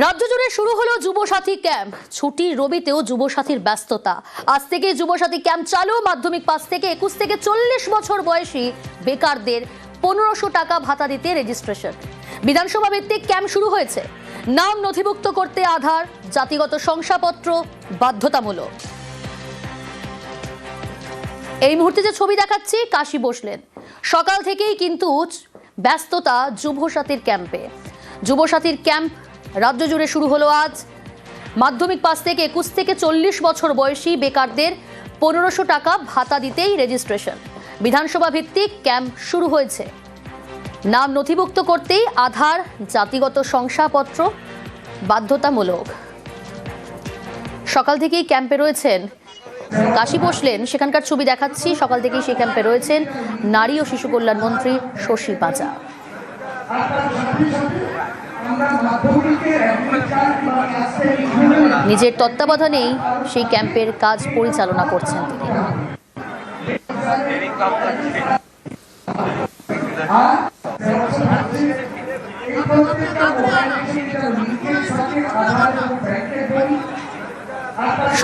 রাজ্য জুড়ে শুরু হলো যুবসাথী ক্যাম্প। ছুটির রবিতেও যুবসাথীর ব্যস্ততা। আজ থেকে যুবসাথী ক্যাম্প চালু। মাধ্যমিক পাস থেকে একুশ থেকে চল্লিশ বছর বয়সী বেকারদের পনেরোশো টাকা ভাতা দিতে রেজিস্ট্রেশন। বিধানসভা ভিত্তিক ক্যাম্প শুরু হয়েছে। নাম নথিভুক্ত করতে আধার, জাতিগত শংসাপত্র বাধ্যতামূলক। এই মুহূর্তে যে ছবি দেখাচ্ছি, কাশি বসলেন। সকাল থেকেই কিন্তু ব্যস্ততা যুবসাথীর ক্যাম্পে। যুবসাথীর ক্যাম্প রাজ্য জুড়ে শুরু হলো আজ। মাধ্যমিক পাস থেকে একুশ থেকে চল্লিশ বছর বয়সী বেকারদের পনেরোশো টাকা ভাতা দিতেই রেজিস্ট্রেশন বিধানসভা ভিত্তিক ক্যাম্প শুরু হয়েছে। নাম নথিভুক্ত করতেই আধার, জাতিগত শংসাপত্র বাধ্যতামূলক। সকাল থেকেই ক্যাম্পে রয়েছেন কাশি বসলেন সেখানকার ছবি দেখাচ্ছি। সকাল থেকেই সেই ক্যাম্পে রয়েছেন নারী ও শিশু কল্যাণ মন্ত্রী শশী পাজা। নিজের তত্ত্বাবধানেই সেই ক্যাম্পের কাজ পরিচালনা করছেন তিনি।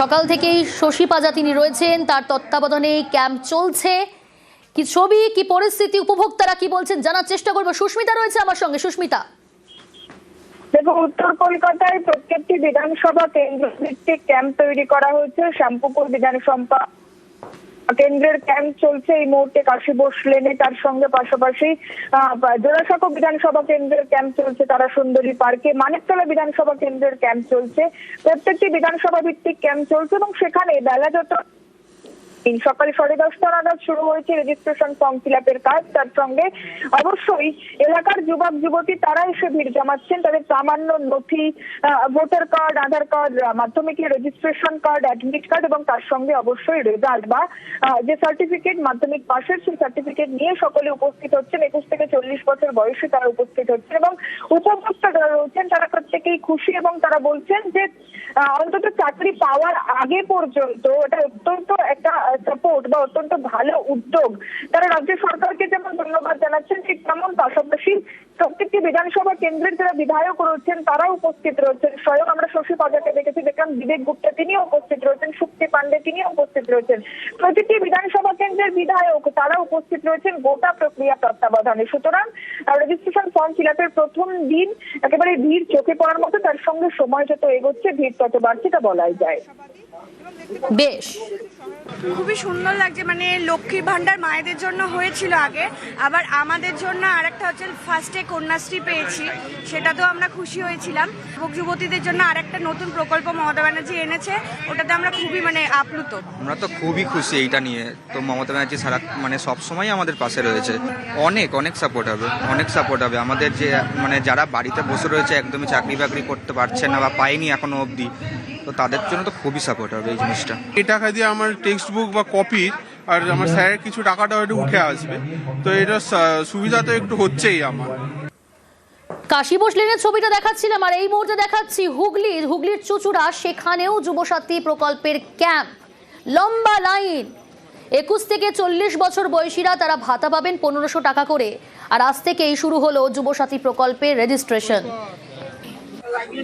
সকাল থেকেই শশী পাজা তিনি রয়েছেন, তার তত্ত্বাবধানে ক্যাম্প চলছে। কি ছবি, কি পরিস্থিতি, উপভোক্তারা কি বলছেন জানার চেষ্টা করব। সুস্মিতা রয়েছে আমার সঙ্গে। সুস্মিতা। দেখো উত্তর কলকাতায় প্রত্যেকটি বিধানসভা কেন্দ্র ভিত্তিক ক্যাম্প তৈরি করা হয়েছে। শ্যামপুকুর বিধানসভা কেন্দ্রের ক্যাম্প চলছে এই মুহূর্তে। কাশীবোস লেনে তার সঙ্গে পাশাপাশি জোড়াসাঁকো বিধানসভা কেন্দ্রের ক্যাম্প চলছে তারা সুন্দরী পার্কে। মানিকতলা বিধানসভা কেন্দ্রের ক্যাম্প চলছে। প্রত্যেকটি বিধানসভা ভিত্তিক ক্যাম্প চলছে এবং সেখানে বেলা যত এই সকাল সাড়ে দশটা নাগাদ শুরু হয়েছে রেজিস্ট্রেশন ফর্ম ফিল আপের কাজ। তার সঙ্গে অবশ্যই এলাকার যুবক, যুবতী তারা এসে ভিড় জমাচ্ছেন। তাদের সামান্য নথি ভোটার কার্ড, আধার কার্ড মাধ্যমিকের রেজিস্ট্রেশন কার্ড অ্যাডমিট কার্ড এবং তার সঙ্গে অবশ্যই রেজাল্ট বা যে সার্টিফিকেট মাধ্যমিক পাশের সেই সার্টিফিকেট নিয়ে সকলে উপস্থিত হচ্ছেন। একুশ থেকে চল্লিশ বছর বয়সে তারা উপস্থিত হচ্ছেন এবং উপভোক্তা যারা রয়েছেন, তারা প্রত্যেকেই খুশি এবং তারা বলছেন যে অন্তত চাকরি পাওয়ার আগে পর্যন্ত, এটা অত্যন্ত একটা সাপোর্ট বা অত্যন্ত ভালো উদ্যোগ। তারা রাজ্য সরকারকে যেমন ধন্যবাদ জানাচ্ছেন ঠিক তেমন পাশাপাশি প্রত্যেকটি বিধানসভা কেন্দ্রের যারা বিধায়ক রয়েছেন তারা উপস্থিত রয়েছেন। স্বয়ং আমরা শশী পাজাকে দেখেছি দেখলাম বিবেক গুপ্তা তিনিও উপস্থিত রয়েছেন শুক্তি পান্ডে তিনিও উপস্থিত রয়েছেন। প্রতিটি বিধানসভা কেন্দ্রের বিধায়ক তারা উপস্থিত রয়েছেন গোটা প্রক্রিয়া তত্ত্বাবধানে। সুতরাং রেজিস্ট্রেশন ফর্ম ফিল আপের প্রথম দিন একেবারে ভিড় চোখে পড়ার মতো তার সঙ্গে সময় যত এগোচ্ছে ভিড় তত বাড়ছে তা বলাই যায়। বেশ। খুবই সুন্দর লাগছে মানে লক্ষ্মীর ভান্ডার মায়েদের জন্য হয়েছিল আগে আবার আমাদের জন্য আরেকটা হচ্ছে ফার্স্টে কন্যাশ্রী পেয়েছি সেটাতেও আমরা খুশি হয়েছিলাম। যুবক যুবতীদের জন্য আরেকটা নতুন প্রকল্প মমতা ব্যানার্জি এনেছে ওটাতে আমরা খুবই মানে আপ্লুত। আমরা তো খুবই খুশি এইটা নিয়ে। তো মমতা ব্যানার্জি সারা মানে সবসময় আমাদের পাশে রয়েছে। অনেক অনেক সাপোর্ট হবে অনেক সাপোর্ট হবে। আমাদের যে মানে যারা বাড়িতে বসে রয়েছে একদমই চাকরি বাকরি করতে পারছে না বা পায়নি এখনও অবধি তো তাদের জন্য তো খুবই সাপোর্ট হবে এই জিনিসটা। এই টাকা দিয়ে আমার টেক্সট বুক বা কপি আর আমার স্যারের কিছু টাকাটাও একটু উঠে আসবে। তো এটা সুবিধা তো একটু হচ্ছেই আমার। কাশি বসলেনের ছবিটা দেখাচ্ছিলাম আর এই মুহূর্তে দেখাচ্ছি হুগলির হুগলির চুচুড়া সেখানেও যুবসাথী প্রকল্পের ক্যাম্প। লম্বা লাইন। একুশ থেকে চল্লিশ বছর বয়সীরা তারা ভাতা পাবেন পনেরোশো টাকা করে। আর আজ থেকেই শুরু হলো যুবসাথী প্রকল্পের রেজিস্ট্রেশন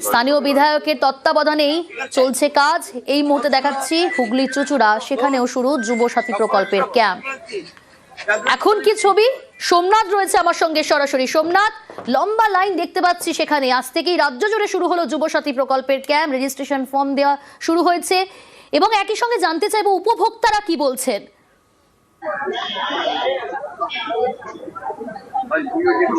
স্থানীয় বিধায়কের তত্ত্বাবধানেই চলছে কাজ। এই মুহূর্তে দেখাচ্ছি হুগলির চুচুড়া, সেখানেও শুরু যুবসাথী প্রকল্পের ক্যাম্প। এখন কি ছবি? সোমনাথ রয়েছে আমার সঙ্গে সরাসরি। সোমনাথ, লম্বা লাইন দেখতে পাচ্ছি সেখানে। আজ থেকেই রাজ্য জুড়ে শুরু হলো যুবসাথী প্রকল্পের ক্যাম্প। রেজিস্ট্রেশন ফর্ম দেওয়া শুরু হয়েছে। এবং একই সঙ্গে জানতে চাইব উপভোক্তারা কি বলছেন?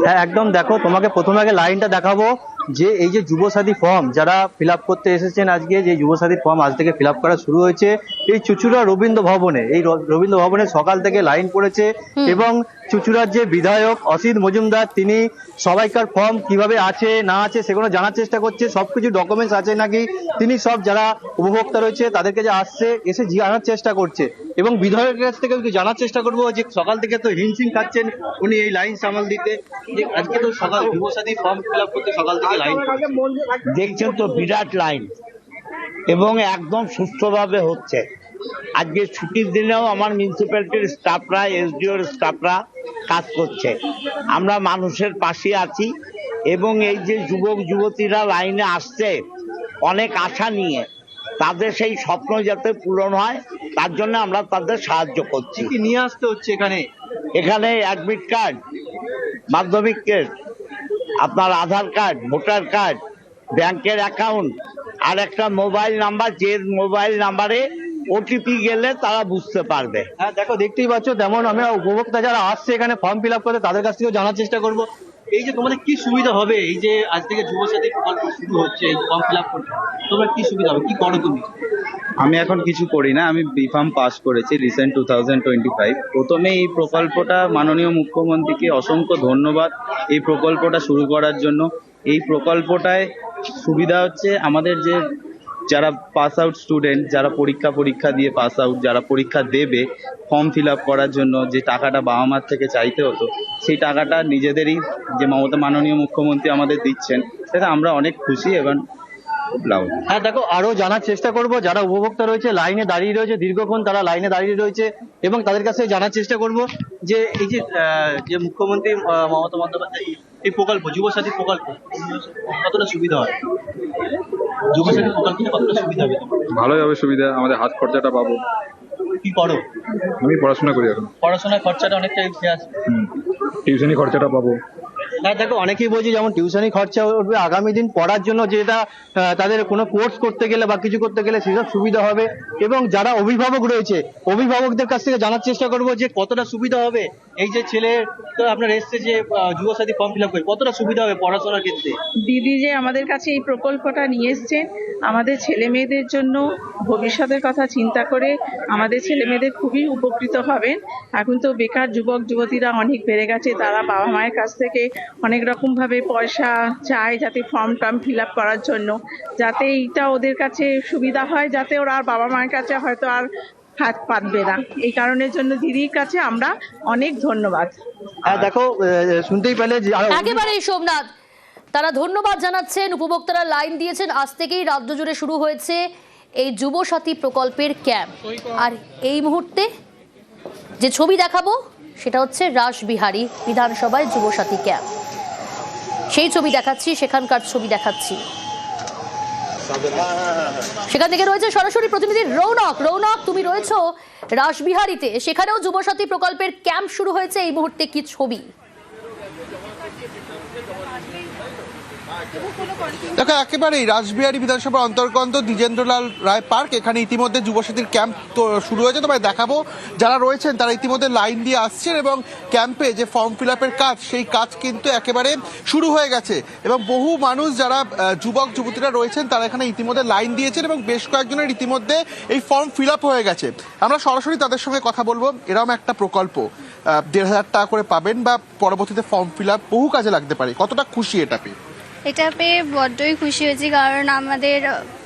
হ্যাঁ একদম দেখো, তোমাকে প্রথমে আগে লাইনটা দেখাবো। যে এই যে যুবসাথী ফর্ম যারা ফিল আপ করতে এসেছেন আজকে যে যুবসাথী ফর্ম আজ থেকে ফিল আপ করা শুরু হয়েছে এই চুচুড়া রবীন্দ্র ভবনে এই রবীন্দ্র ভবনে সকাল থেকে লাইন পড়েছে এবং চুচুড়ার যে বিধায়ক অসিত মজুমদার তিনি সবাইকার ফর্ম কীভাবে আছে, না আছে, সেগুলো জানার চেষ্টা করছে। সবকিছু ডকুমেন্টস আছে নাকি? তিনি সব যারা উপভোক্তা রয়েছে, তাদেরকে যে আসছে, এসে জানার চেষ্টা করছে। এবং বিধায়কের কাছ থেকে জানার চেষ্টা করব যে সকাল থেকে তো হিমশিম খাচ্ছেন, উনি এই লাইন সামাল দিতে। যে আজকে তো সকাল যুবসাথী ফর্ম ফিল করতে সকাল থেকে লাইন দেখছেন তো বিরাট লাইন এবং একদম সুস্থভাবে হচ্ছে। আজকে ছুটির দিনেও আমার মিউনিসিপ্যালিটির স্টাফরা এসডিওর স্টাফরা কাজ করছে। আমরা মানুষের পাশে আছি এবং এই যে যুবক যুবতীরা লাইনে আসছে অনেক আশা নিয়ে তাদের সেই স্বপ্ন যাতে পূরণ হয় তার জন্য আমরা তাদের সাহায্য করছি। কি নিয়ে আসতে হচ্ছে এখানে? এখানে অ্যাডমিট কার্ড মাধ্যমিকের আপনার আধার কার্ড ভোটার কার্ড ব্যাংকের অ্যাকাউন্ট আর একটা মোবাইল নাম্বার যে মোবাইল নাম্বারে ওটিপি গেলে তারা বুঝতে পারবে। হ্যাঁ দেখো দেখতেই পাচ্ছ তেমন আমরা উপভোক্তা যারা আসছে এখানে ফর্ম ফিল আপ করতে তাদের কাছ থেকেও জানার চেষ্টা করব। এই যে তোমাদের কি সুবিধা হবে? এই যে আজ থেকে যুবসাথী প্রকল্প শুরু হচ্ছে এই ফর্ম ফিল আপ করতে। তোমরা কি সুবিধা হবে? কি করো তুমি? আমি এখন কিছু করি না আমি বি ফার্ম পাস করেছি recent two thousand twenty five প্রথমে এই প্রকল্পটা মাননীয় মুখ্যমন্ত্রীকে অসংখ্য ধন্যবাদ এই প্রকল্পটা শুরু করার জন্য। এই প্রকল্পটায় সুবিধা হচ্ছে আমাদের যে যারা পাস আউট স্টুডেন্ট যারা পরীক্ষা পরীক্ষা দিয়ে পাস আউট যারা পরীক্ষা দেবে ফর্ম ফিল আপ করার জন্য যে টাকাটা বাবা মার থেকে চাইতে হতো, সেই টাকাটা নিজেদেরই যে মমতা মাননীয় মুখ্যমন্ত্রী আমাদের দিচ্ছেন, সেটা আমরা অনেক খুশি এবং হ্যাঁ দেখো, আরও জানার চেষ্টা করব, যারা উপভোক্তা রয়েছে লাইনে দাঁড়িয়ে রয়েছে, দীর্ঘক্ষণ তারা লাইনে দাঁড়িয়ে রয়েছে, এবং তাদের কাছে জানার চেষ্টা করব যে এই যে যে মুখ্যমন্ত্রী মমতা বন্দ্যোপাধ্যায়, এই প্রকল্প, যুবসাথী প্রকল্প, কতটা সুবিধা হয়? ভালোই হবে সুবিধা আমাদের হাত খরচাটা পাবো। কি করো? আমি পড়াশোনা করি এখন। পড়াশোনার খরচাটা অনেকটা উঠে আসবে টিউশনি খরচাটা পাবো। হ্যাঁ দেখো অনেকেই বলছে যেমন টিউশনি খরচা উঠবে আগামী দিন পড়ার জন্য যেটা তাদের কোনো কোর্স করতে গেলে বা কিছু করতে গেলে সেসব সুবিধা হবে। এবং যারা অভিভাবক রয়েছে অভিভাবকদের কাছ থেকে জানার চেষ্টা করব যে কতটা সুবিধা হবে। এই যে ছেলে তো আপনার এসছে যে যুবসাথী ফর্ম ফিল আপ করে, কতটা সুবিধা হবে পড়াশোনার ক্ষেত্রে? দিদি যে আমাদের কাছে এই প্রকল্পটা নিয়ে এসছেন আমাদের ছেলে মেয়েদের জন্য ভবিষ্যতের কথা চিন্তা করে আমাদের ছেলে মেয়েদের খুবই উপকৃত হবেন। এখন তো বেকার যুবক, যুবতীরা অনেক বেড়ে গেছে, তারা বাবা মায়ের কাছ থেকে অনেক রকম ভাবে পয়সা চায় যাতে ফর্ম টর্ম ফিল আপ করার জন্য, যাতে এইটা ওদের কাছে সুবিধা হয়, যাতে ওরা আর বাবা মায়ের কাছে হয়তো আর হাত পাতবে না। এই কারণের জন্য দিদির কাছে আমরা অনেক ধন্যবাদ। দেখো শুনতেই পেলে একেবারেই সোমনাথ। তারা ধন্যবাদ জানাচ্ছেন উপভোক্তারা লাইন দিয়েছেন। আজ থেকেই রাজ্য জুড়ে শুরু হয়েছে এই যুবসাথী প্রকল্পের ক্যাম্প। আর এই মুহূর্তে যে ছবি দেখাবো সেটা হচ্ছে রাসবিহারী বিধানসভায় যুবসাথী ক্যাম্প। সেই ছবি দেখাচ্ছি সেখানকার ছবি দেখাচ্ছি। সেখান থেকে রয়েছে সরাসরি প্রতিনিধি রৌনক। রৌনক, তুমি রয়েছো রাসবিহারীতে। সেখানেও যুবসাথী প্রকল্পের ক্যাম্প শুরু হয়েছে। এই মুহূর্তে কি ছবি? দেখো, একেবারেই রাসবিহারী বিধানসভার অন্তর্গত দ্বিজেন্দ্রলাল রায় পার্ক, এখানে ইতিমধ্যে যুবসাথীর ক্যাম্প শুরু হয়েছে, তোমায় দেখাবো। যারা রয়েছেন, তারা ইতিমধ্যে লাইন দিয়ে আসছেন এবং ক্যাম্পে যে ফর্ম ফিল আপের কাজ, সেই কাজ কিন্তু একেবারে শুরু হয়ে গেছে। এবং বহু মানুষ যারা যুবক, যুবতীরা রয়েছেন, তারা এখানে ইতিমধ্যে লাইন দিয়েছেন এবং বেশ কয়েকজনের ইতিমধ্যে এই ফর্ম ফিল আপ হয়ে গেছে। আমরা সরাসরি তাদের সঙ্গে কথা বলব। এরকম একটা প্রকল্প দেড় হাজার টাকা করে পাবেন বা পরবর্তীতে ফর্ম ফিল আপ বহু কাজে লাগতে পারে। কতটা খুশি এটা পেয়ে? এটা পেয়ে বড্ডই খুশি হয়েছি কারণ আমাদের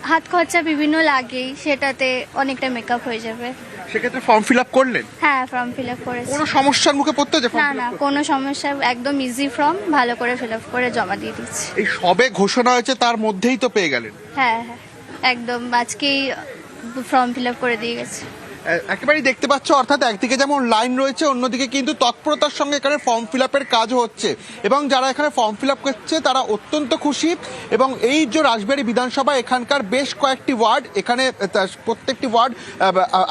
হাত খরচা বিভিন্ন লাগেই সেটাতে অনেকটা মেকআপ হয়ে যাবে। সেক্ষেত্রে ফর্ম ফিল আপ করলেন? হ্যাঁ ফর্ম ফিল আপ করেছি। কোনো সমস্যার মুখে পড়তে যে না না কোনো সমস্যা একদম ইজি ফর্ম ভালো করে ফিল আপ করে জমা দিয়ে দিচ্ছি। এই সবে ঘোষণা হয়েছে তার মধ্যেই তো পেয়ে গেলেন। হ্যাঁ হ্যাঁ একদম আজকেই ফর্ম ফিল আপ করে দিয়ে গেছি। একেবারেই দেখতে পাচ্ছ, অর্থাৎ একদিকে যেমন লাইন রয়েছে, অন্যদিকে কিন্তু তৎপরতার সঙ্গে এখানে ফর্ম ফিল আপের কাজও হচ্ছে। এবং যারা এখানে ফর্ম ফিল আপ করছে, তারা অত্যন্ত খুশি। এবং এই যে রাজবাড়ী বিধানসভা, এখানকার বেশ কয়েকটি ওয়ার্ড, এখানে প্রত্যেকটি ওয়ার্ড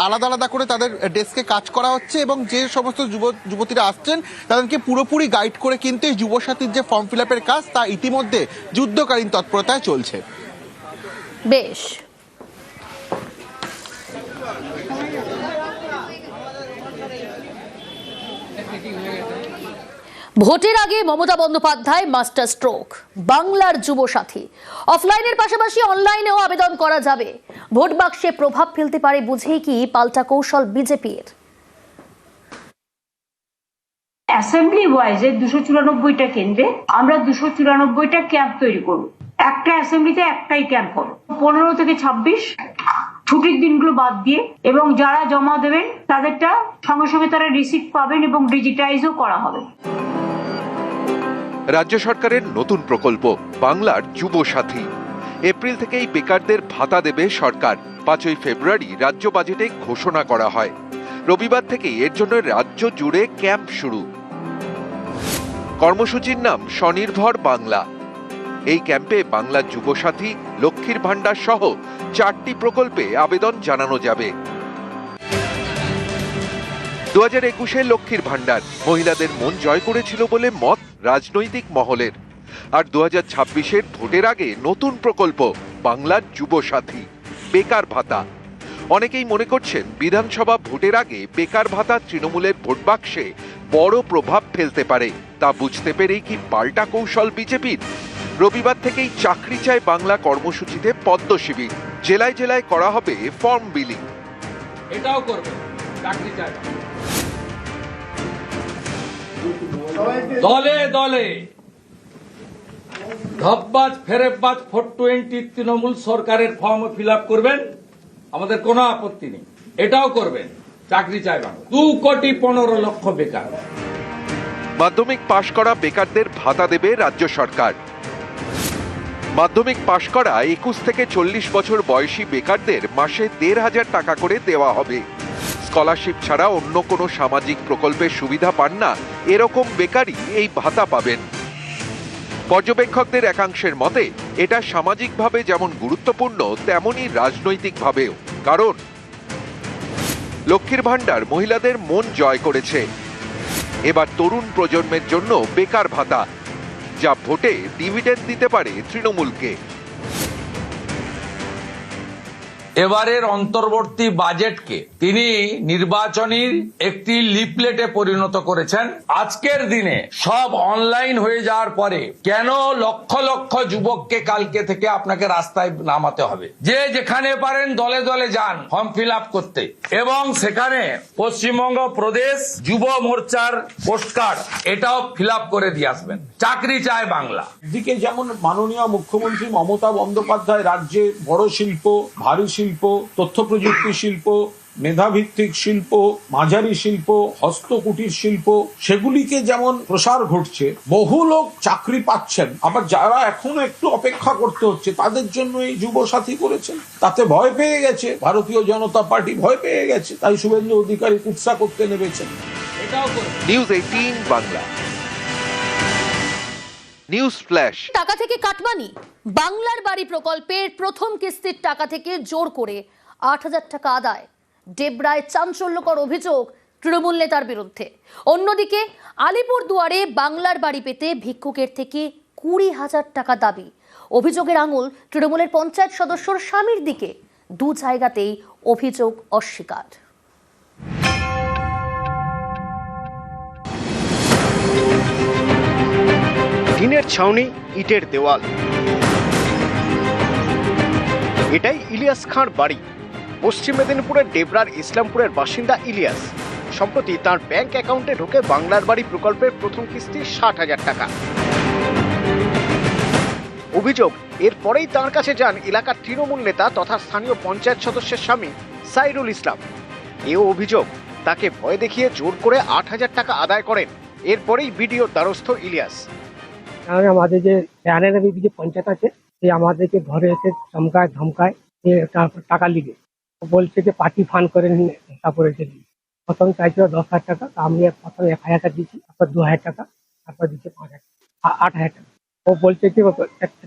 আলাদা আলাদা করে তাদের ডেস্কে কাজ করা হচ্ছে। এবং যে সমস্ত যুব, যুবতীরা আসছেন, তাদেরকে পুরোপুরি গাইড করে কিন্তু এই যুবসাথীর যে ফর্ম ফিল আপের কাজ, তা ইতিমধ্যে যুদ্ধকালীন তৎপরতায় চলছে। বেশ। ভোটের আগে মমতা বন্দ্যোপাধ্যায় মাস্টার স্ট্রোক, বাংলার যুব সাথী। অফলাইনের পাশাপাশি অনলাইনেও আবেদন করা যাবে। ভোট বাক্সে প্রভাব ফেলতে পারে বুঝেই কি পাল্টা কৌশল বিজেপির? অ্যাসেম্বলি ওয়াইজে দুশো চুরানব্বইটা কেন্দ্রে আমরা দুশো চুরানব্বইটা ক্যাম্প তৈরি করব। একটা অ্যাসেম্বলিতে একটাই ক্যাম্প হবে। পনেরো থেকে ছাব্বিশ ছুটির দিনগুলো বাদ দিয়ে এবং যারা জমা দেবেন, তাদেরটা সঙ্গে সঙ্গে তারা রিসিপ্ট পাবেন এবং ডিজিটাইজও করা হবে। রাজ্য সরকারের নতুন প্রকল্প, বাংলার যুব সাথী এপ্রিল থেকেই বেকারদের ভাতা দেবে সরকার। পাঁচই ফেব্রুয়ারি রাজ্য বাজেটে ঘোষণা করা হয়। রবিবার থেকেই এর জন্য রাজ্য জুড়ে ক্যাম্প শুরু। কর্মসূচির নাম স্বনির্ভর বাংলা। এই ক্যাম্পে বাংলা যুবসাথী, লক্ষ্মীর ভাণ্ডার সহ চারটি প্রকল্পে আবেদন জানানো যাবে। দু হাজার একুশে লক্ষ্মীর ভাণ্ডার। মহিলাদের মন জয় করেছিল বলে মত রাজনৈতিক মহলের। আর দু হাজার ছাব্বিশের ভোটের আগে নতুন প্রকল্প, বাংলার যুবসাথী, বেকার ভাতা। অনেকেই মনে করছেন বিধানসভা ভোটের আগে বেকার ভাতা তৃণমূলের ভোট বাক্সে বড় প্রভাব ফেলতে পারে। তা বুঝতে পেরেই কি পাল্টা কৌশল বিজেপির? রবিবার থেকেই চাকরি চায় বাংলা কর্মসূচিতে পদ্ম শিবির। জেলায় জেলায় করা হবে ফর্ম বিলিং। এটাও করবে, চাকরি চাই দলে দলে। ধপবাজ ফেরেববাজ, ফোর টোয়েন্টি তৃণমূল সরকারের ফর্ম ফিল করবেন। আমাদের কোনো আপত্তি নেই। এটাও করবেন। চাকরি চাই বাংলা দু কোটি পনেরো লক্ষ বেকার। মাধ্যমিক পাশ করা বেকারদের ভাতা দেবে রাজ্য সরকার। মাধ্যমিক পাশ করা একুশ থেকে চল্লিশ বছর বয়সী বেকারদের মাসে দেড় হাজার টাকা করে দেওয়া হবে। স্কলারশিপ ছাড়া অন্য কোনো সামাজিক প্রকল্পের সুবিধা পান না, এরকম বেকারই এই ভাতা পাবেন। পর্যবেক্ষকদের একাংশের মতে, এটা সামাজিকভাবে যেমন গুরুত্বপূর্ণ, তেমনই রাজনৈতিকভাবেও। কারণ, লক্ষ্মীর ভাণ্ডার মহিলাদের মন জয় করেছে। এবার তরুণ প্রজন্মের জন্য বেকার ভাতা, যা ভোটে ডিভিডেন্ড দিতে পারে তৃণমূলকে। এবারের অন্তর্বর্তী বাজেটকে তিনি নির্বাচনীর একটি লিপলেটে পরিণত করেছেন। আজকের দিনে সব অনলাইন হয়ে যাওয়ার পরে কেন লক্ষ লক্ষ যুবককে কালকে থেকে আপনাকে রাস্তায় নামাতে হবে? যে যেখানে পারেন দলে দলে যান ফর্ম ফিল আপ করতে। এবং সেখানে পশ্চিমবঙ্গ প্রদেশ যুব মোর্চার পোস্টকার্ড এটাও ফিল আপ করে দিয়ে আসবেন। চাকরি চায় বাংলা। একদিকে যেমন মাননীয় মুখ্যমন্ত্রী মমতা বন্দ্যোপাধ্যায় রাজ্যে বড় শিল্প, ভারী শিল্প তথ্য প্রযুক্তি শিল্প, মেধাভিত্তিক শিল্প, মাঝারি শিল্প, হস্তকুটির শিল্প, সেগুলিকে যেমন প্রসার ঘটছে, বহু লোক চাকরি পাচ্ছেন, আবার যারা এখনও একটু অপেক্ষা করতে হচ্ছে, তাদের জন্য এই যুব সাথী করেছেন। তাতে ভয় পেয়ে গেছে, ভারতীয় জনতা পার্টি ভয় পেয়ে গেছে, তাই শুভেন্দু অধিকারী কুৎসা করতে নেমেছেন। এটাও News Eighteen, Bangla. News flash টাকা থেকে কাটমানি। বাংলার বাড়ি প্রকল্পের প্রথম কিস্তির টাকা থেকে জোর করে আট হাজার টাকা আদায়। ডেবরায় চাঞ্চল্যকর অভিযোগ তৃণমূল নেতার বিরুদ্ধে। অন্যদিকে আলিপুর দুয়ারে বাংলার বাড়ি পেতে ভিক্ষুকের থেকে কুড়ি হাজার টাকা দাবি। অভিযোগের আঙুল তৃণমূলের পঞ্চায়েত সদস্যর স্বামীর দিকে। দু জায়গাতেই অভিযোগ অস্বীকার। টিনের ছাউনি, ইটের দেওয়াল। এটাই ইলিয়াস খাঁর বাড়ি। পশ্চিম মেদিনীপুরের ডেবরার ইসলামপুরের বাসিন্দা ইলিয়াস। সম্প্রতি তার ব্যাংক অ্যাকাউন্টে ঢোকে বাংলার বাড়ি প্রকল্পের প্রথম কিস্তি ষাট হাজার টাকা। অভিযোগ, এরপরেই তার কাছে যান এলাকার তৃণমূল নেতা তথা স্থানীয় পঞ্চায়েত সদস্যের স্বামী সাইরুল ইসলাম। এও অভিযোগ, তাকে ভয় দেখিয়ে জোর করে আট হাজার টাকা আদায় করেন। এরপরেই বিডিওর দ্বারস্থ ইলিয়াস। কারণ আমাদের যে প্যানের যে পঞ্চায়েত আছে, সে আমাদেরকে ঘরে এসে চমকায়, ধমকায় যে তারপর টাকা লিগে বলছে যে পার্টি ফান্ড করে তারপরে এসে প্রথম চাইছিল দশ হাজার টাকা আমি প্রথম এক হাজার টাকা দিচ্ছি তারপর দু হাজার টাকা, তারপর দিচ্ছে পাঁচ হাজার আট হাজার টাকা। ও বলছে কি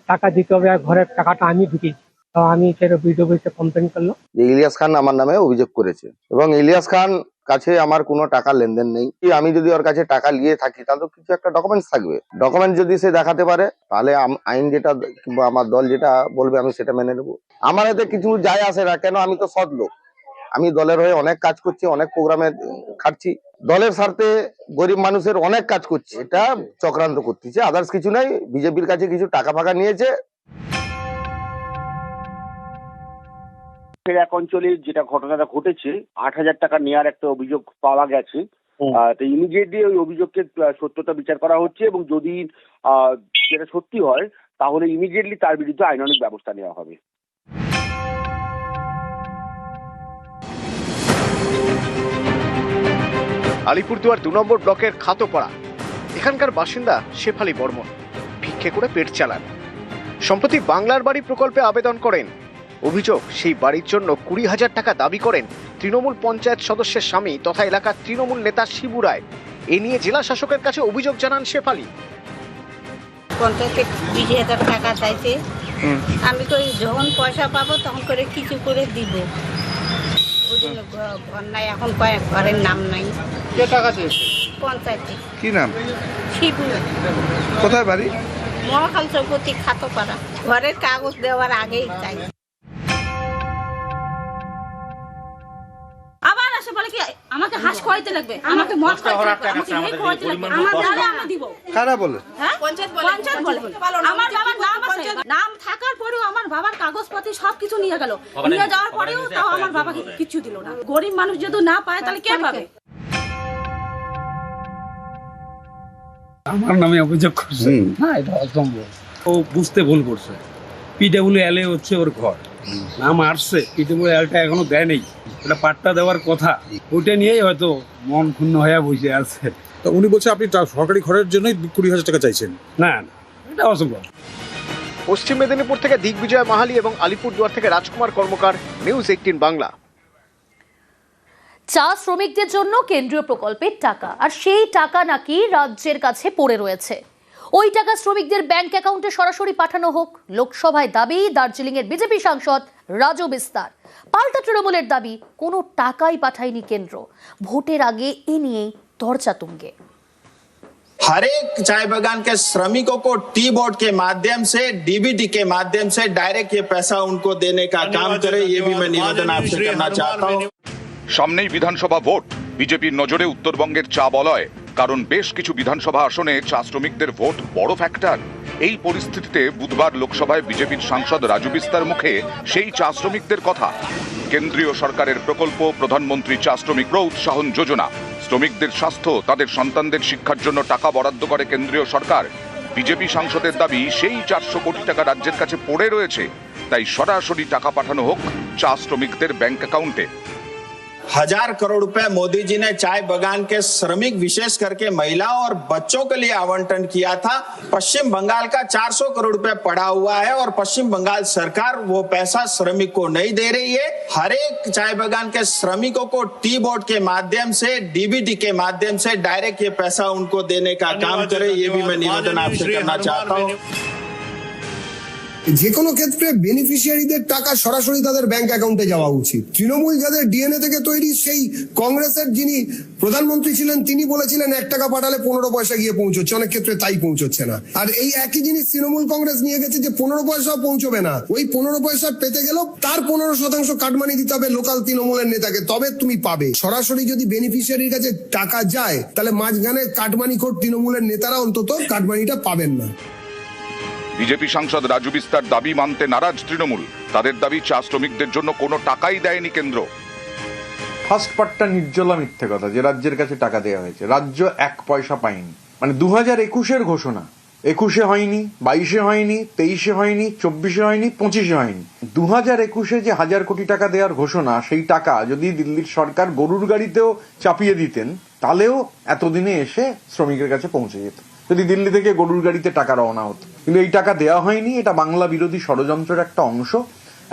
টাকা দিতে হবে, আর ঘরের টাকাটা আমি ঢুকিয়েছি তো আমি সেটা বিডিও কমপ্লেন করল। যে ইলিয়াস খান আমার নামে অভিযোগ করেছে। এবং ইলিয়াস খান কাছে আমার কোনো টাকা লেনদেন নেই। আমি যদি ওর কাছে টাকা নিয়ে থাকি, তাহলে কিছু একটা ডকুমেন্টস থাকবে। ডকুমেন্ট যদি সে দেখাতে পারে, তাহলে আইন যেটা কিংবা আমার দল যেটা বলবে, আমি সেটা মেনে নেব। আমার এতে কিছু যায় আসে না, কেন আমি তো সৎ লোক? আমি দলের হয়ে অনেক কাজ করছি, অনেক প্রোগ্রামে খাটছি। দলের স্বার্থে গরিব মানুষের অনেক কাজ করছি। এটা চক্রান্ত করতেছে। আদার্স কিছু নাই, বিজেপির কাছে কিছু টাকা ফাঁকা নিয়েছে। এক অঞ্চলে যেটা ঘটনাটা ঘটেছে আট হাজার টাকা নেওয়ার একটা অভিযোগ পাওয়া গেছে। তো ইমিডিয়েটলি ওই অভিযোগকে সত্যতা বিচার করা হচ্ছে এবং যদি সেটা সত্যি হয় তাহলে ইমিডিয়েটলি তার বিরুদ্ধে আইনানুগ ব্যবস্থা নেওয়া হবে। আলিপুরদুয়ার দু নম্বর ব্লকের খাতোপাড়া। এখানকার বাসিন্দা শেফালি বর্মন। ভিক্ষে করে পেট চালান। সম্প্রতি বাংলার বাড়ি প্রকল্পে আবেদন করেন অভিযোগ সেই বাড়ির জন্য কুড়ি হাজার টাকা দাবি করেন তৃণমূল পঞ্চায়েত সদস্যের স্বামী তথা এলাকার তৃণমূল নেতা শিবু রায়। এ নিয়ে জেলা শাসকের কাছে অভিযোগ জানান শেফালি পঞ্চায়েতে বিশ হাজার টাকা চাইছে। আমি কই যখন পয়সা পাবো তখন করে কিছু করে দিব। ওই জন্য ঘর নাই এখন কয়েক ঘরের নাম নাই। কে টাকা চেয়েছে? পঞ্চায়েতে। কি নাম? শিবু কোথায় বাড়ি? মহাকাল চৌপতি খাতোপাড়া। ঘরের কাগজ দেওয়ার আগেই চাই। আমাকে হাঁস খাওয়াইতে লাগবে আমাকে মদ খাওয়াইতে লাগবে। আমাকে খাওয়াইতে লাগবে আমার তাহলে আমি দিব। কারা বলে? হ্যাঁ? পঞ্চায়েত বলে। পঞ্চায়েত বলে। আমার বাবার নাম আছে। নাম থাকার পরেও আমার বাবার কাগজপাতি সব কিছু নিয়ে গেল। নিয়ে যাওয়ার পরেও তাও আমার বাবাকে কিছু দিল না। গরিব মানুষ যদি না পায় তাহলে কে পাবে? আমার নামে অভিযোগ করছে। না এটা অসম্ভব। ও বুঝতে ভুল করছে। পিডাব্লিউ এল এ হচ্ছে ওর ঘর। নাম আসছে পিডাব্লিউ এলটা এখনও দেয় নেই ওটা পাট্টা দেওয়ার কথা। ওইটা নিয়েই হয়তো মন ক্ষুণ্ণ হয়ে বসে আছে। তো উনি বলছে আপনি সরকারি ঘরের জন্যই কুড়ি হাজার টাকা চাইছেন। না না এটা অসম্ভব। পশ্চিম মেদিনীপুর থেকে দিগ্বিজয় মাহালি এবং আলিপুরদুয়ার থেকে রাজকুমার কর্মকার নিউজ এইটিন বাংলা। চা শ্রমিকদের জন্য কেন্দ্রীয় প্রকল্পের টাকা আর সেই টাকা নাকি রাজ্যের কাছে পড়ে রয়েছে। ওই টাকা শ্রমিকদের ব্যাংক অ্যাকাউন্টে সরাসরি পাঠানো হোক লোকসভায় দাবি দার্জিলিং এর বিজেপি সাংসদ রাজু বিস্তার পাল্টা তৃণমূলের দাবি কোনো টাকাই পাঠায়নি কেন্দ্র ভোটের আগে এ নিয়েই দরজা তুঙ্গে हर एक चाय बागान के श्रमिकों को टी बोर्ड के माध्यम से डीबीटी के माध्यम से डायरेक्ट ये पैसा उनको देने का काम करे ये भी मैं निवेदन आपसे करना चाहता हूँ সামনেই বিধানসভা ভোট বিজেপির নজরে উত্তরবঙ্গের চা বলয় কারণ বেশ কিছু বিধানসভা আসনে চা শ্রমিকদের ভোট বড় ফ্যাক্টর এই পরিস্থিতিতে বুধবার লোকসভায় বিজেপির সাংসদ রাজু বিস্তার মুখে সেই চা শ্রমিকদের কথা। কেন্দ্রীয় সরকারের প্রকল্প, প্রধানমন্ত্রী চা শ্রমিক উৎসাহন যোজনা। শ্রমিকদের স্বাস্থ্য, তাদের সন্তানদের শিক্ষার জন্য টাকা বরাদ্দ করে কেন্দ্রীয় সরকার। বিজেপি সাংসদের দাবি, সেই চারশো কোটি টাকা রাজ্যের কাছে পড়ে রয়েছে। তাই সরাসরি টাকা পাঠানো হোক চা শ্রমিকদের ব্যাংক অ্যাকাউন্টে। हज़ार करोड़ रुपए मोदी जी ने चाय बगान के श्रमिक विशेष करके महिलाओं और बच्चों के लिए आवंटन किया था। पश्चिम बंगाल का 400 करोड़ रुपए पड़ा हुआ है और पश्चिम बंगाल सरकार वो पैसा श्रमिक को नहीं दे रही है। हर एक चाय बगान के श्रमिकों को टी बोर्ड के माध्यम से डीबीटी के माध्यम से डायरेक्ट ये पैसा उनको देने का काम करे ये भी मैं निवेदन आपसे करना चाहता हूँ। যে কোনো ক্ষেত্রে বেনিফিশিয়ারিদের টাকা সরাসরি তাদের ব্যাংক অ্যাকাউন্টে যাওয়া উচিত। তৃণমূল যাদের ডিএনএ থেকে তৈরি, সেই কংগ্রেসের যিনি প্রধানমন্ত্রী ছিলেন, তিনি বলেছিলেন, এক টাকা পাঠালে পনেরো পয়সা গিয়ে পৌঁছচ্ছে। অনেক ক্ষেত্রে তাই পৌঁছচ্ছে না। আর এই একই জিনিস তৃণমূল কংগ্রেস নিয়ে গেছে যে, পনেরো পয়সাও পৌঁছবে না। ওই পনেরো পয়সা পেতে গেলেও তার পনেরো শতাংশ কাটমানি দিতে হবে লোকাল তৃণমূলের নেতাকে, তবে তুমি পাবে। সরাসরি যদি বেনিফিশিয়ারির কাছে টাকা যায়, তাহলে মাঝখানে কাটমানি খোর তৃণমূলের নেতারা অন্তত কাটমানিটা পাবেন না। বিজেপি সাংসদ রাজু বিস্তার দাবি মানতে নারাজ তৃণমূল। তাদের দাবি, চা শ্রমিকদের জন্য কোনো টাকাই দেয়নি কেন্দ্র। ফার্স্ট পার্টটা নির্জলা মিথ্যে কথা, যে রাজ্যের কাছে টাকা দেওয়া হয়েছে। রাজ্য এক পয়সা পায়নি। মানে দু হাজার একুশের ঘোষণা। একুশে হয়নি, বাইশে হয়নি, তেইশে হয়নি, চব্বিশে হয়নি, পঁচিশে হয়নি। দু হাজার একুশে যে হাজার কোটি টাকা দেওয়ার ঘোষণা, সেই টাকা যদি দিল্লির সরকার গরুর গাড়িতেও চাপিয়ে দিতেন, তাহলেও এতদিনে এসে শ্রমিকের কাছে পৌঁছে যেত। যদি দিল্লি থেকে গরুর গাড়িতে টাকা রওনা হতো। কিন্তু এই টাকা দেওয়া হয়নি, এটা বাংলা বিরোধী ষড়যন্ত্রের একটা অংশ।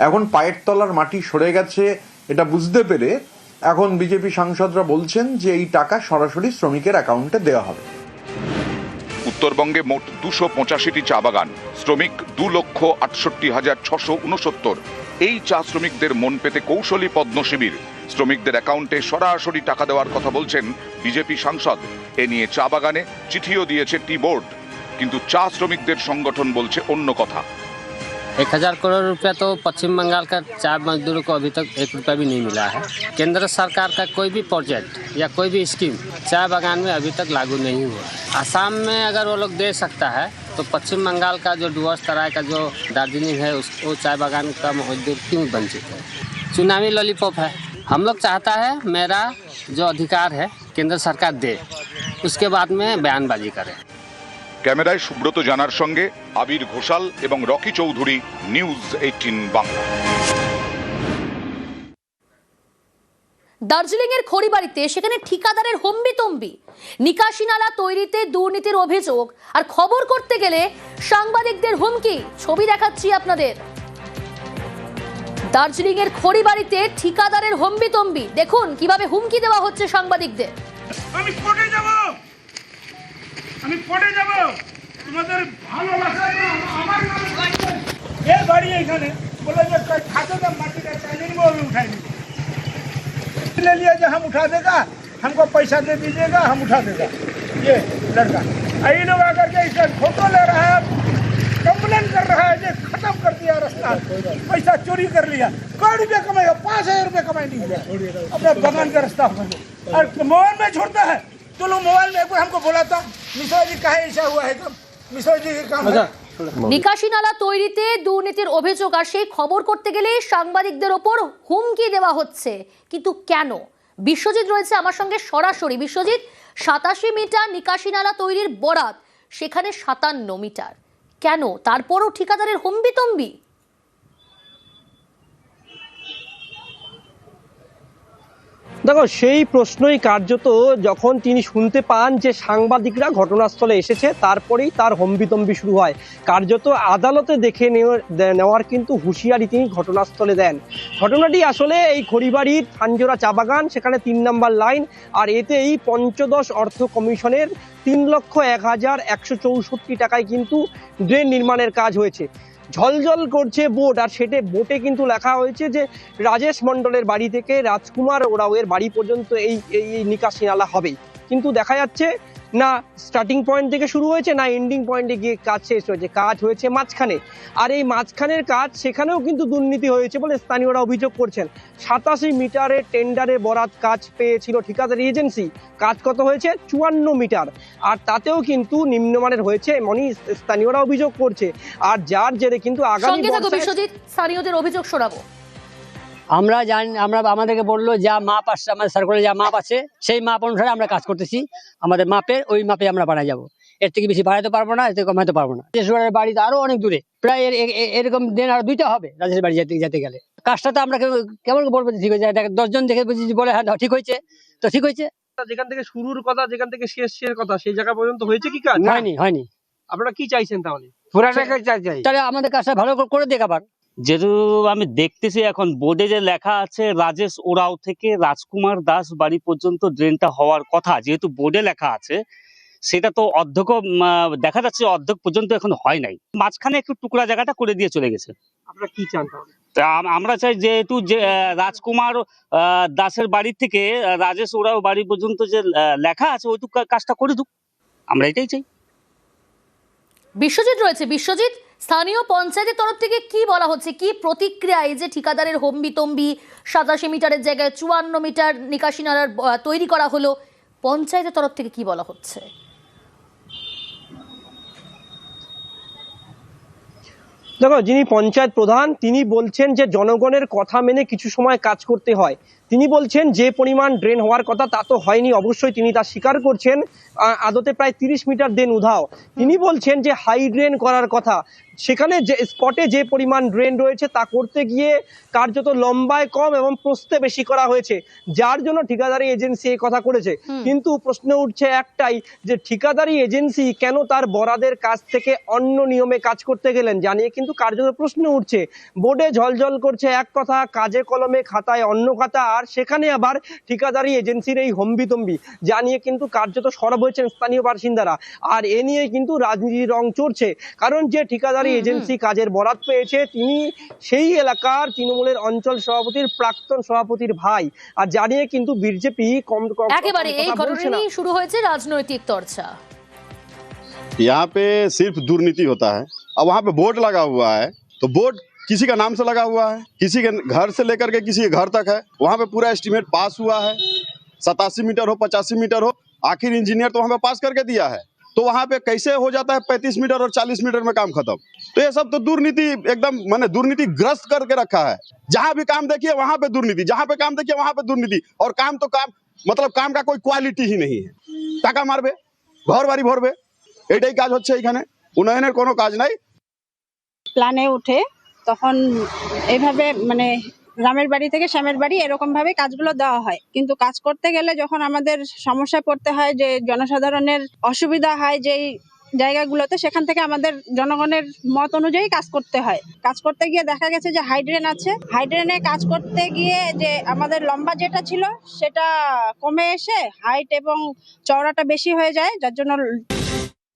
এখন পায়ের তলার মাটি সরে গেছে, এটা বুঝতে পেরে এখন বিজেপি সাংসদরা বলছেন যে এই টাকা সরাসরি শ্রমিকের অ্যাকাউন্টে দেওয়া হবে। উত্তরবঙ্গে মোট দুশো পঁচাশিটি চা বাগান, শ্রমিক দু লক্ষ আটষট্টি হাজার ছশো উনসত্তর এই চা শ্রমিকদের মন পেতে কৌশলী পদ্ম শিবির শ্রমিকদের অ্যাকাউন্টে সরাসরি টাকা দেওয়ার কথা বলছেন বিজেপি সাংসদ। এ নিয়ে চা বাগানে চিঠিও দিয়েছে টি বোর্ড। কিন্তু চা শ্রমিকদের সংগঠন বলছে অন্য কথা एक हजार करोड़ रुपया तो पश्चिम बंगाल का चाय मजदूरों को अभी तक एक रुपया भी नहीं मिला है केंद्र सरकार का कोई भी प्रोजेक्ट या कोई भी स्कीम चाय बागान में अभी तक लागू नहीं हुआ आसाम में अगर वो लोग दे सकता है तो पश्चिम बंगाल का जो डुअर्स तराई का जो दार्जिलिंग है उस वो चाय बागान का मजदूर क्यों वंचित है चुनावी लॉलीपॉप है हम लोग चाहता है मेरा जो अधिकार है केंद्र सरकार दे उसके बाद में बयानबाजी करे ক্যামেরায় সুব্রত জানার সঙ্গে আবির ঘোষাল এবং Rocky Chowdhury News eighteen Bangla. Darjeeling এর খড়িবাড়িতে সেখানে ঠিকাদারের হম্বিতম্বি নিকাশি নালা তৈরিতে দুর্নীতির অভিযোগ আর খবর করতে গেলে সাংবাদিকদের হুমকি ছবি দেখাচ্ছি আপনাদের। দার্জিলিং এর খড়িবাড়িতে ঠিকাদারের হম্বিতম্বি দেখুন কীভাবে হুমকি দেওয়া হচ্ছে সাংবাদিকদের। আমি কোর্টে যাব! আমি পড়ে যাব তোমাদের ভালোবাসা আমার নামে লাগবে। এ বাড়ি এখানে बोला जो खाते का माटी का चालीन वो भी उठाई ले लिया जो हम उठा देगा हमको पैसा दे दीजिएगा हम उठा देगा ये लड़का आई लोग आकर के इसका फोटो ले रहा है कंप्लेन कर रहा है जो खत्म कर दिया रास्ता पैसा चोरी कर लिया कौ रुपया कमाएगा पाँच हजार रुपया कमाई नहीं लिया अपने बगान का रास्ता खोलो और मोबाइल में छोड़ता है तो लोग मोबाइल में एक बार हमको बोला था मिश्रा जी कहा ऐसा हुआ है कम मिश्रा जी के काम है নিকাশি নালা তৈরিতে দুর্নীতির অভিযোগ আর সেই খবর করতে গেলে সাংবাদিকদের ওপর হুমকি দেওয়া হচ্ছে কিন্তু কেন বিশ্বজিৎ রয়েছে আমার সঙ্গে সরাসরি বিশ্বজিৎ সাতাশি মিটার নিকাশি নালা তৈরির বরাত সেখানে সাতান্ন মিটার কেন তারপরও ঠিকাদারের হম্বিতম্বি দেখো, সেই প্রশ্নই কার্যত যখন তিনি শুনতে পান যে সাংবাদিকরা ঘটনাস্থলে এসেছে, তারপরেই তার হম্বিতম্বি শুরু হয়। কার্যত আদালতে দেখে নেওয়ার কিন্তু হুঁশিয়ারি তিনি ঘটনাস্থলে দেন। ঘটনাটি আসলে এই খড়িবাড়ির ফাঞ্জোরা চা বাগান, সেখানে তিন নম্বর লাইন, আর এতেই পঞ্চদশ অর্থ কমিশনের তিন লক্ষ এক হাজার একশো চৌষট্টি টাকায় কিন্তু ড্রেন নির্মাণের কাজ হয়েছে। ঝলঝল করছে বোট। আর সেটে বোটে কিন্তু লেখা হয়েছে যে, রাজেশ মন্ডলের বাড়ি থেকে রাজকুমার ওরাওয়ের বাড়ি পর্যন্ত এই এই নিকাশি নালা হবেই। কিন্তু দেখা যাচ্ছে না স্টার্টিং পয়েন্ট থেকে শুরু হয়েছে না এন্ডিং পয়েন্টে গিয়ে কাজ শেষ হয়েছে কাজ হয়েছে মাঝখানে। আর এই মাঝখানের কাজ সেখানেও কিন্তু দুর্নীতি হয়েছে বলে স্থানীয়রা অভিযোগ করছেন। সাতাশি মিটারের টেন্ডারে বরাত কাজ পেয়েছিল ঠিকাদারি এজেন্সি। কাজ কত হয়েছে? চুয়ান্ন মিটার। আর তাতেও কিন্তু নিম্নমানের হয়েছে মনি স্থানীয়রা অভিযোগ করছে। আর যার জেরে কিন্তু আগামী স্থানীয়দের অভিযোগ শোনাবো। আমরা জানি আমরা আমাদেরকে বলল যা মাপ আসছে আমাদের সার্কুলে যা মাপ আছে সেই মাপ অনুসারে আমরা কাজ করতেছি। আমাদের মাপের ওই মাপে আমরা বানাই যাব। এর থেকে বেশি বাড়াতে পারব না এর থেকে কমাতে পারব না। রাজেশ্বরের বাড়ি তো আরও অনেক দূরে। প্রায় এর- এরকম দিন আর দুইটা হবে রাজেশের বাড়ি যেতে যেতে গেলে। কাজটা তো আমরা কেমন করে বলব ঠিক হয়েছে দেখ- দশজন দেখে বুঝি বলে হ্যাঁ ঠিক হয়েছে। তো ঠিক হয়েছে। যেখান থেকে শুরুর কথা যেখান থেকে শেষ শেষ কথা সেই জায়গা পর্যন্ত হয়েছে কি কাজ? হয়নি হয়নি। আপনারা কি চাইছেন তাহলে? তাহলে আমাদের কাজটা ভালো করে- করে দেখ আবার। যেহেতু আমি দেখতেছি এখন বোর্ডে যে লেখা আছে রাজেশ ওরাও থেকে রাজকুমার দাস বাড়ি পর্যন্ত ড্রেনটা হওয়ার কথা যেহেতু বোর্ডে লেখা আছে সেটা তো অর্ধেক দেখা যাচ্ছে অর্ধেক পর্যন্ত এখন হয় নাই। মাঝখানে একটু টুকরা জায়গাটা করে দিয়ে চলে গেছে। আপনারা কি চান আমরা চাই যেহেতু যে রাজকুমার দাসের বাড়ি থেকে রাজেশ ওরাও বাড়ি পর্যন্ত যে লেখা আছে ওইটুকু কাজটা করে দুক। আমরা এটাই চাই। বিশ্বজিৎ রয়েছে। বিশ্বজিৎ স্থানীয় পঞ্চায়েতের তরফ থেকে কি বলা হচ্ছে? কি প্রতিক্রিয়া? এই যে ঠিকাদারের হম্বিতম্বি সাতাশি মিটারের জায়গায় চুয়ান্ন মিটার নিকাশি নালার তৈরি করা হলো, পঞ্চায়েতের তরফ থেকে কি বলা হচ্ছে? দেখো, যিনি পঞ্চায়েত প্রধান, তিনি বলছেন যে জনগণের কথা মেনে কিছু সময় কাজ করতে হয়। তিনি বলছেন যে পরিমাণ ড্রেন হওয়ার কথা তা তো হয়নি অবশ্যই তিনি তা স্বীকার করছেন। আদতে প্রায় তিরিশ মিটার ড্রেন উধাও। তিনি বলছেন যে হাই ড্রেন করার কথা। সেখানে যে স্পটে যে পরিমাণ ড্রেন রয়েছে তা করতে গিয়ে কার্যত লম্বায় কম এবং প্রস্তে বেশি করা হয়েছে। যার জন্য ঠিকাদারি এজেন্সি এই কথা করেছে। কিন্তু প্রশ্ন উঠছে একটাই যে ঠিকাদারি এজেন্সি কেন তার বরাদের কাছ থেকে অন্য নিয়মে কাজ করতে গেলেন? জানিয়ে কিন্তু কার্যত প্রশ্ন উঠছে। বোর্ডে ঝলঝল করছে এক কথা কাজে কলমে খাতায় অন্য কথা আর সেখানে আবার ঠিকাদারি এজেন্সির এই হম্বিতম্বি জানিয়ে কিন্তু কার্যত সরব হয়েছেন স্থানীয় বাসিন্দারা আর এ নিয়ে কিন্তু রাজনীতির রং চড়ছে কারণ যে ঠিকাদারি এজেন্সি কাজের বরাত পেয়েছে তিনি সেই এলাকার তৃণমূলের অঞ্চল সভাপতির প্রাক্তন সভাপতির ভাই আর জানিয়ে কিন্তু বিজেপি কম কম একেবারে এই কথা বলছে ঘটনা না। নিয়েই শুরু হয়েছে রাজনৈতিক চর্চা यहाँ पे सिर्फ दुर्नीति होता है और वहाँ पे बोर्ड लगा हुआ है तो बोर्ड किसी का नाम से लगा हुआ है किसी के घर से लेकर के किसी के घर तक है वहाँ पे पूरा एस्टीमेट पास हुआ है सतासी मीटर हो पचासी मीटर हो आखिर इंजीनियर तो वहाँ पे पास करके दिया है तो वहाँ पे कैसे हो जाता है पैंतीस मीटर और चालीस मीटर में काम खत्म तो ये सब तो दुर्नीति एकदम मैंने दुर्नीति ग्रस्त करके रखा है जहाँ भी काम देखिए वहाँ पे दुर्नीति जहाँ पे काम देखिए वहाँ पे दुर्नीति और काम तो काम मतलब काम का कोई কোয়ালিটি ही नहीं है টাকা মারবে ঘর বাড়ি ভরবে এটাই কাজ হচ্ছে এখানে উন্নয়নের কোনো কাজ নাই প্ল্যানে উঠে তখন এইভাবে মানে রামের বাড়ি থেকে শ্যামের বাড়ি এরকম ভাবে কাজগুলো দেওয়া হয়। কিন্তু কাজ করতে গেলে যখন আমাদের সমস্যায় পড়তে হয়, যে জনসাধারণের অসুবিধা হয় যেই জায়গাগুলোতে, সেখান থেকে আমাদের জনগণের মত অনুযায়ী কাজ করতে হয়। কাজ করতে গিয়ে দেখা গেছে যে হাইড্রেন আছে। হাইড্রেনে কাজ করতে গিয়ে যে আমাদের লম্বা যেটা ছিল, সেটা কমে এসে হাইট এবং চওড়াটা বেশি হয়ে যায়, যার জন্য